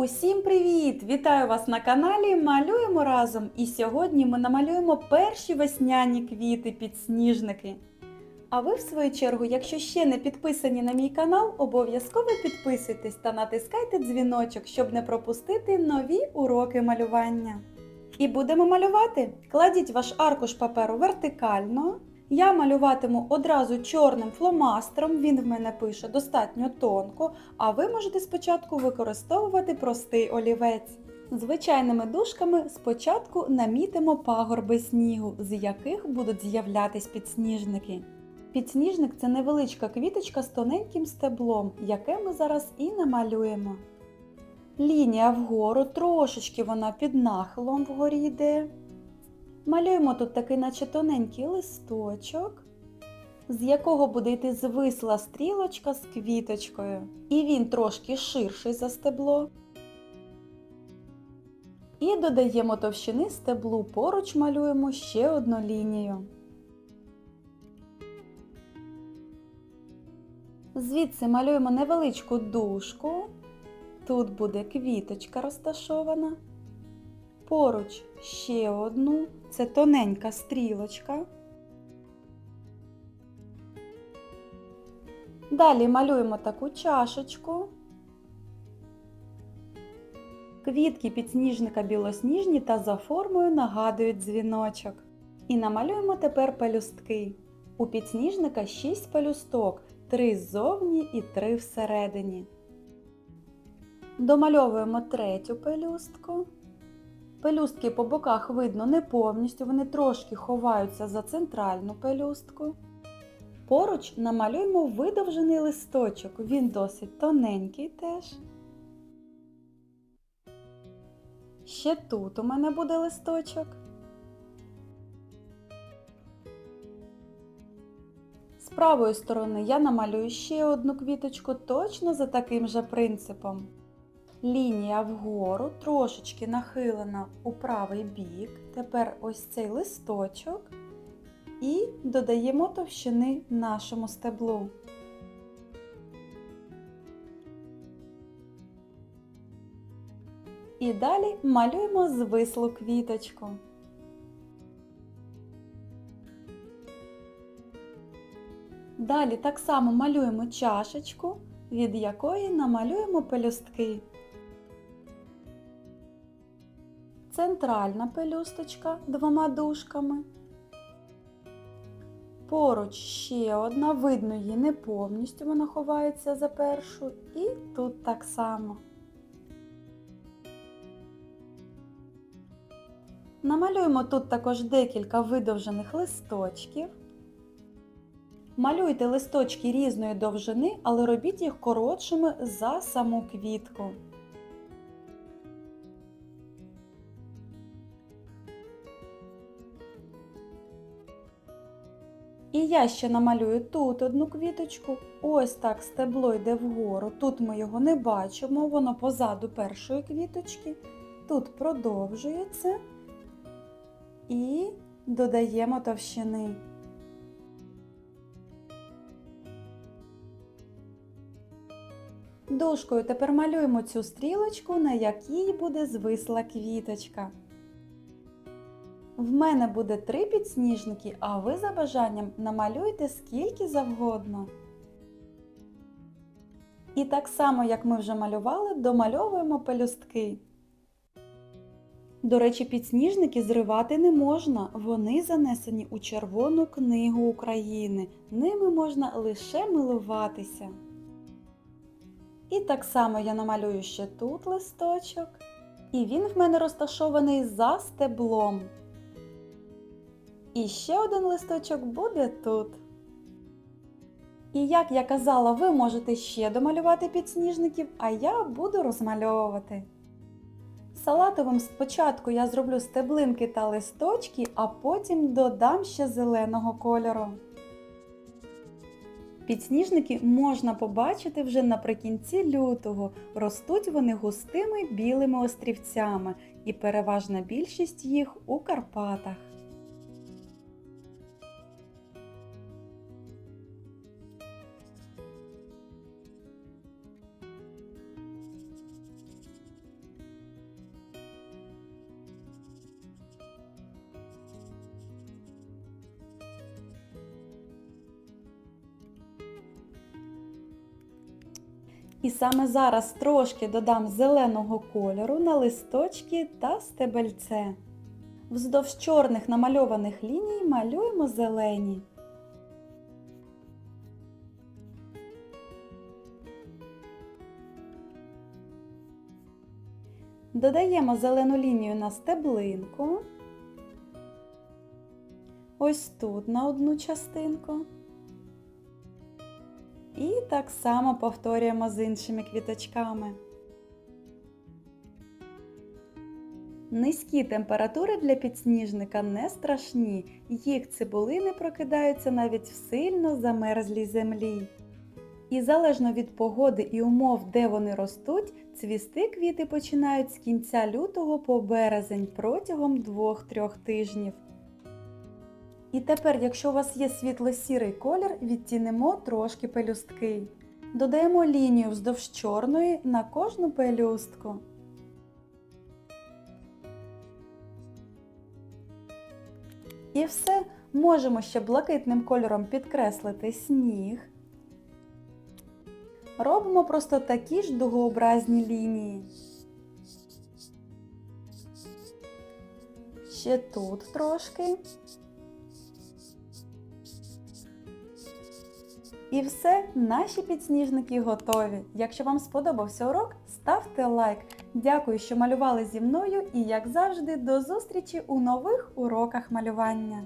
Усім привіт! Вітаю вас на каналі Малюємо разом! І сьогодні ми намалюємо перші весняні квіти підсніжники. А ви, в свою чергу, якщо ще не підписані на мій канал, обов'язково підписуйтесь та натискайте дзвіночок, щоб не пропустити нові уроки малювання. І будемо малювати. Кладіть ваш аркуш паперу вертикально. Я малюватиму одразу чорним фломастером, він в мене пише достатньо тонко, а ви можете спочатку використовувати простий олівець. Звичайними дужками спочатку намітимо пагорби снігу, з яких будуть з'являтись підсніжники. Підсніжник це невеличка квіточка з тоненьким стеблом, яке ми зараз і намалюємо. Лінія вгору, трошечки вона під нахилом вгорі йде. Малюємо тут такий наче тоненький листочок, з якого буде йти звисла стрілочка з квіточкою. І він трошки ширший за стебло. І додаємо товщини стеблу, поруч малюємо ще одну лінію. Звідси малюємо невеличку дужку. Тут буде квіточка розташована. Поруч ще одну, це тоненька стрілочка. Далі малюємо таку чашечку. Квітки підсніжника білосніжні та за формою нагадують дзвіночок. І намалюємо тепер пелюстки. У підсніжника 6 пелюсток, 3 ззовні і 3 всередині. Домальовуємо третю пелюстку. Пелюстки по боках видно не повністю, вони трошки ховаються за центральну пелюстку. Поруч намалюємо видовжений листочок, він досить тоненький теж. Ще тут у мене буде листочок. З правої сторони я намалюю ще одну квіточку точно за таким же принципом. Лінія вгору трошечки нахилена у правий бік. Тепер ось цей листочок і додаємо товщини нашому стеблу. І далі малюємо звислу квіточку. Далі так само малюємо чашечку, від якої намалюємо пелюстки. Центральна пелюсточка двома дужками. Поруч ще одна, видно її не повністю, вона ховається за першу, і тут так само. Намалюємо тут також декілька видовжених листочків. Малюйте листочки різної довжини, але робіть їх коротшими за саму квітку. І я ще намалюю тут одну квіточку, ось так стебло йде вгору. Тут ми його не бачимо, воно позаду першої квіточки. Тут продовжується і додаємо товщини. Дужкою тепер малюємо цю стрілочку, на якій буде звисла квіточка. В мене буде три підсніжники, а ви за бажанням намалюйте скільки завгодно. І так само, як ми вже малювали, домальовуємо пелюстки. До речі, підсніжники зривати не можна, вони занесені у Червону книгу України. Ними можна лише милуватися. І так само я намалюю ще тут листочок. І він в мене розташований за стеблом. І ще один листочок буде тут. І як я казала, ви можете ще домалювати підсніжників, а я буду розмальовувати. Салатовим спочатку я зроблю стеблинки та листочки, а потім додам ще зеленого кольору. Підсніжники можна побачити вже наприкінці лютого. Ростуть вони густими білими острівцями і переважна більшість їх у Карпатах. І саме зараз трошки додам зеленого кольору на листочки та стебельце. Вздовж чорних намальованих ліній малюємо зелені. Додаємо зелену лінію на стеблинку. Ось тут на одну частинку. Так само повторюємо з іншими квіточками. Низькі температури для підсніжника не страшні, їх цибулини прокидаються навіть в сильно замерзлій землі. І залежно від погоди і умов, де вони ростуть, цвісти квіти починають з кінця лютого по березень протягом 2-3 тижнів. І тепер, якщо у вас є світло-сірий колір, відтінемо трошки пелюстки. Додаємо лінію вздовж чорної на кожну пелюстку. І все, можемо ще блакитним кольором підкреслити сніг. Робимо просто такі ж дугообразні лінії. Ще тут трошки. І все, наші підсніжники готові. Якщо вам сподобався урок, ставте лайк. Дякую, що малювали зі мною і, як завжди, до зустрічі у нових уроках малювання.